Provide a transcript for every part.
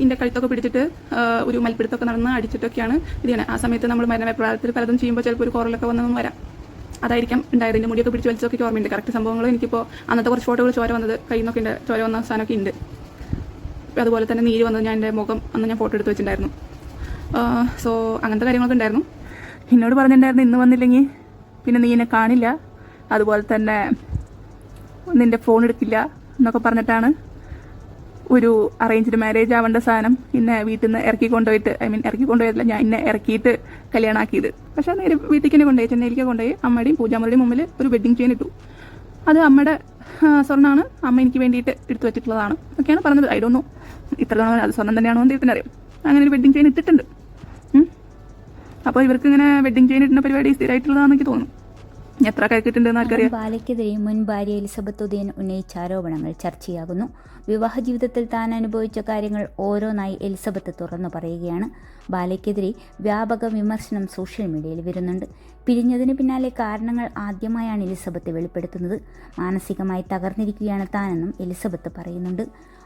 ഇതിന്റെ കഴുത്തൊക്കെ പിടിച്ചിട്ട് ഒരു മൽപ്പിടുത്തൊക്കെ നടന്ന് അടിച്ചിട്ടൊക്കെയാണ് ഇത് ആ സമയത്ത് നമ്മൾ മരണപ്രായത്തിൽ പലതും ചെയ്യുമ്പോൾ ചിലപ്പോൾ ഒരു കുറലൊക്കെ വന്നൊന്നും വരാം. അതായിരിക്കാം ഉണ്ടായത്. ഇതിന്റെ മുടിയൊക്കെ പിടിച്ച് വലിച്ചൊക്കെ ഓർമ്മയുണ്ട്. കറക്റ്റ് സംഭവങ്ങൾ എനിക്കിപ്പോൾ അന്നത്തെ കുറച്ച് ഫോട്ടോകൾ ചോര വന്നത് കയ്യിൽ നിന്നൊക്കെ ഉണ്ട്. ചോര വന്ന സാധനമൊക്കെ ഉണ്ട്. അതുപോലെ തന്നെ നീര് വന്നത് ഞാൻ എന്റെ മുഖം അന്ന് ഞാൻ ഫോട്ടോ എടുത്ത് വെച്ചിട്ടുണ്ടായിരുന്നു. സോ അങ്ങനത്തെ കാര്യങ്ങളൊക്കെ ഉണ്ടായിരുന്നു. എന്നോട് പറഞ്ഞിട്ടുണ്ടായിരുന്നു ഇന്ന് വന്നില്ലെങ്കിൽ പിന്നെ നീ എന്നെ കാണില്ല. അതുപോലെ തന്നെ നിന്റെ ഫോൺ എടുക്കില്ല എന്നൊക്കെ പറഞ്ഞിട്ടാണ് ഒരു അറേഞ്ച്ഡ് മാരേജ് ആവേണ്ട സാധനം ഇന്നെ വീട്ടിൽ നിന്ന് ഇറക്കി കൊണ്ടുപോയിട്ട് ഐ മീൻ ഇറക്കി കൊണ്ടുപോയിട്ടില്ല ഞാൻ ഇന്നെ ഇറക്കിയിട്ട് കല്യാണമാക്കിയത് പക്ഷെ നേരെ വീട്ടിലേക്ക് തന്നെ കൊണ്ടുപോയി ചെന്നൈയിലേക്ക് കൊണ്ടുപോയി. അമ്മയുടെയും പൂജാമുറിയുടെയും മുമ്പിൽ ഒരു വെഡിങ് ചെയിൻ ഇട്ടു. അത് അമ്മയുടെ സ്വർണമാണ് അമ്മ എനിക്ക് വേണ്ടിയിട്ട് എടുത്തു വെച്ചിട്ടുള്ളതാണ്. ഒക്കെയാണ് പറഞ്ഞത്. ഐ ഡോണ്ട് നോ ഇത്ര തവണ അത് സ്വർണം തന്നെയാണോ എന്ന് ദൈവത്തിന് അറിയാം അങ്ങനെ ഒരു വെഡിങ് ചെയിൻ ഇട്ടിട്ടുണ്ട്. അപ്പോൾ ഇവർക്ക് ഇങ്ങനെ വെഡിങ് ചെയിൻ ഇടുന്ന പരിപാടി സ്ഥിരമായിട്ടുള്ളതാണെന്ന് എനിക്ക് തോന്നുന്നു. എത്ര കഴിക്കിട്ടുണ്ടെന്ന് ആർക്കറിയാം ബാലയ്ക്കെതിരെ മുൻ ഭാര്യ എലിസബത്ത് ഉദയൻ ഉന്നയിച്ച ആരോപണങ്ങൾ ചർച്ചയാകുന്നു. വിവാഹ ജീവിതത്തിൽ താൻ അനുഭവിച്ച കാര്യങ്ങൾ ഓരോന്നായി എലിസബത്ത് തുറന്നു പറയുകയാണ്. ബാലയ്ക്കെതിരെ വ്യാപക വിമർശനം സോഷ്യൽ മീഡിയയിൽ വരുന്നുണ്ട്. പിരിഞ്ഞതിന് പിന്നാലെ കാരണങ്ങൾ ആദ്യമായാണ് എലിസബത്ത് വെളിപ്പെടുത്തുന്നത്. മാനസികമായി തകർന്നിരിക്കുകയാണ് താനെന്നും എലിസബത്ത് പറയുന്നുണ്ട്.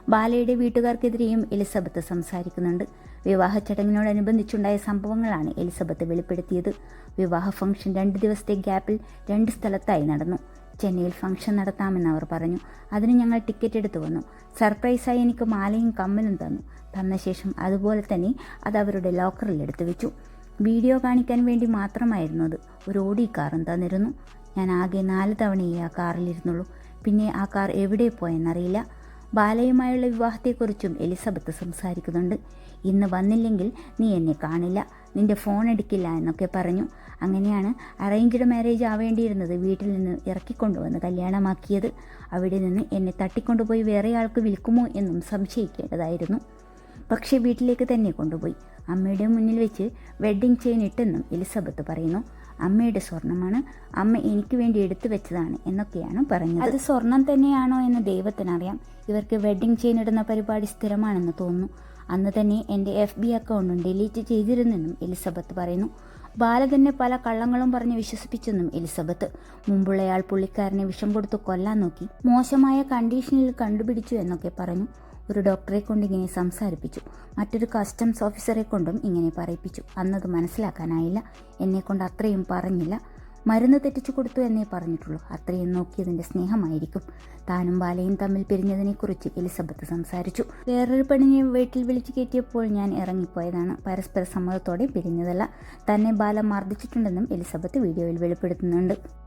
ബാലയുടെ വീട്ടുകാർക്കെതിരെയും എലിസബത്ത് സംസാരിക്കുന്നുണ്ട്. വിവാഹ ചടങ്ങിനോടനുബന്ധിച്ചുണ്ടായ സംഭവങ്ങളാണ് എലിസബത്ത് വെളിപ്പെടുത്തിയത്. വിവാഹ ഫംഗ്ഷൻ രണ്ട് ദിവസത്തെ ഗ്യാപ്പിൽ രണ്ട് സ്ഥലത്തായി നടന്നു. ചെന്നൈയിൽ ഫംഗ്ഷൻ നടത്താമെന്ന് അവർ പറഞ്ഞു. അതിന് ഞങ്ങൾ ടിക്കറ്റ് എടുത്തു വന്നു. സർപ്രൈസായി എനിക്ക് മാലയും കമ്മലും തന്നു. തന്ന ശേഷം അതുപോലെ തന്നെ അത് അവരുടെ ലോക്കറിൽ എടുത്തു വെച്ചു. വീഡിയോ കാണിക്കാൻ വേണ്ടി മാത്രമായിരുന്നു അത്. ഒരു ഓടി കാറും തന്നിരുന്നു ഞാൻ ആകെ നാല് തവണയേ ആ കാറിലിരുന്നുള്ളൂ പിന്നെ ആ കാർ എവിടെ പോയെന്നറിയില്ല. ബാലയുമായുള്ള വിവാഹത്തെക്കുറിച്ചും എലിസബത്ത് സംസാരിക്കുന്നുണ്ട്. ഇന്ന് വന്നില്ലെങ്കിൽ നീ എന്നെ കാണില്ല. നിന്റെ ഫോൺ എടുക്കില്ല എന്നൊക്കെ പറഞ്ഞു. അങ്ങനെയാണ് അറേഞ്ച്ഡ് മാരേജ് ആവേണ്ടിയിരുന്നത് വീട്ടിൽ നിന്ന് ഇറക്കിക്കൊണ്ടുവന്ന് കല്യാണമാക്കിയത്. അവിടെ നിന്ന് എന്നെ തട്ടിക്കൊണ്ടുപോയി വേറെ ആൾക്ക് വിൽക്കുമോ എന്നും സംശയിക്കേണ്ടതായിരുന്നു. പക്ഷേ വീട്ടിലേക്ക് തന്നെ കൊണ്ടുപോയി. അമ്മയുടെ മുന്നിൽ വെച്ച് വെഡ്ഡിംഗ് ചെയിൻ ഇട്ടെന്നും എലിസബത്ത് പറയുന്നു. അമ്മയുടെ സ്വർണമാണ്. അമ്മ എനിക്ക് വേണ്ടി എടുത്തു വെച്ചതാണ് എന്നൊക്കെയാണ് പറഞ്ഞത്. അത് സ്വർണം തന്നെയാണോ എന്ന് ദൈവത്തിനറിയാം. ഇവർക്ക് വെഡ്ഡിംഗ് ചെയിൻ ഇടുന്ന പരിപാടി സ്ഥിരമാണെന്ന് തോന്നുന്നു. അന്ന് തന്നെ എന്റെ എഫ് ബി അക്കൗണ്ടും ഡിലീറ്റ് ചെയ്തിരുന്നെന്നും എലിസബത്ത് പറയുന്നു. ബാല തന്നെ പല കള്ളങ്ങളും പറഞ്ഞ് വിശ്വസിപ്പിച്ചെന്നും എലിസബത്ത്. മുമ്പുള്ളയാൾ പുള്ളിക്കാരനെ വിഷം കൊടുത്ത് കൊല്ലാൻ നോക്കി. മോശമായ കണ്ടീഷനിൽ കണ്ടുപിടിച്ചു എന്നൊക്കെ പറഞ്ഞു. ഒരു ഡോക്ടറെ കൊണ്ട് ഇങ്ങനെ സംസാരിപ്പിച്ചു. മറ്റൊരു കസ്റ്റംസ് ഓഫീസറെ കൊണ്ടും ഇങ്ങനെ പറയിപ്പിച്ചു. അന്നത് മനസ്സിലാക്കാനായില്ല. എന്നെ കൊണ്ട് അത്രയും പറഞ്ഞില്ല. മരുന്ന് തെറ്റിച്ചു കൊടുത്തു എന്നേ പറഞ്ഞിട്ടുള്ളൂ. അത്രയും നോക്കിയതിന്റെ സ്നേഹമായിരിക്കും. താനും ബാലയും തമ്മിൽ പിരിഞ്ഞതിനെക്കുറിച്ച് എലിസബത്ത് സംസാരിച്ചു. വേറൊരു പെണ്ണിനെ വീട്ടിൽ വിളിച്ചു കയറ്റിയപ്പോൾ ഞാൻ ഇറങ്ങിപ്പോയതാണ്. പരസ്പര സമ്മതത്തോടെ പിരിഞ്ഞതല്ല. തന്നെ ബാല മർദ്ദിച്ചിട്ടുണ്ടെന്നും എലിസബത്ത് വീഡിയോയിൽ വെളിപ്പെടുത്തുന്നുണ്ട്.